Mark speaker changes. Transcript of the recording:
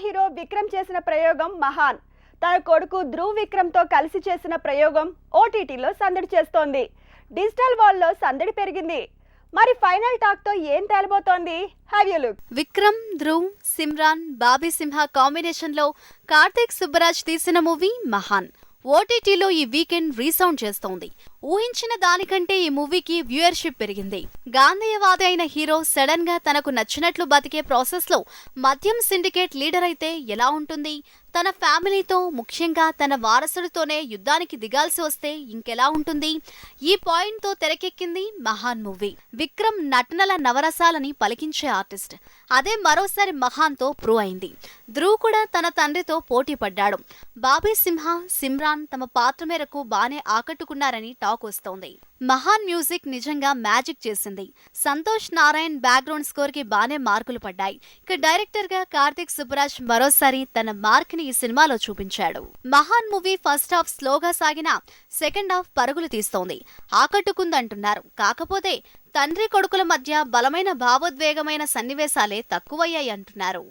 Speaker 1: Star hero Vikram చేసిన ప్రయోగం మహాన్. తన కొడుకు ధ్రువ్ విక్రమ్తో కలిసి చేసిన ప్రయోగం ఓటీటీలో సందడి చేస్తోంది. డిజిటల్ వాల్లో సందడి పెరిగింది. మరి ఫైనల్ టాక్తో ఏం తేలబోతోంది? Have you look
Speaker 2: Vikram Dhruv Simran Bobby Simha కాంబినేషన్లో కార్తీక్ సుబ్బరాజ్ తీసిన మూవీ మహాన్. ఓటీటీలో ఈ వీకెండ్ రీసౌండ్ చేస్తోంది. ఊహించిన దానికంటే ఈ మూవీకి వ్యూయర్షిప్ పెరిగింది. గాంధేయవాది అయిన హీరో సడన్గా తనకు నచ్చినట్లు బతికే ప్రాసెస్లో మద్యం సిండికేట్ లీడర్ అయితే ఎలా ఉంటుంది? తన ఫ్యామిలీతో ముఖ్యంగా తన వారసుడితోనే యుద్ధానికి దిగాల్సి వస్తే ఇంకెలా ఉంటుంది? ఈ పాయింట్తో తెరకెక్కింది మహాన్ మూవీ. విక్రమ్ నటనల నవరసాలని పలికించే ఆర్టిస్ట్. అదే మరోసారి మహాన్తో ప్రూవ్ అయింది. ధ్రువ్ కూడా తన తండ్రితో పోటీ పడ్డాడు బాబీ సింహ సిమ్రాన్ తమ పాత్ర మేరకు బానే ఆకట్టుకున్నారని టాక్ వస్తోంది. మహాన్ మ్యూజిక్ నిజంగా మ్యాజిక్ చేసింది. సంతోష్ నారాయణ్ బ్యాక్గ్రౌండ్ స్కోర్కి బానే మార్కులు పడ్డాయి. ఇక డైరెక్టర్గా కార్తిక్ సుబ్బరాజ్ మరోసారి తన మార్క్ని ఈ సినిమాలో చూపించాడు. మహాన్ మూవీ ఫస్ట్ హాఫ్ స్లోగా సాగిన సెకండ్ హాఫ్ పరుగులు తీస్తోంది. ఆకట్టుకుందంటున్నారు. కాకపోతే తండ్రి కొడుకుల మధ్య బలమైన భావోద్వేగమైన సన్నివేశాలే తక్కువయ్యాయి అంటున్నారు.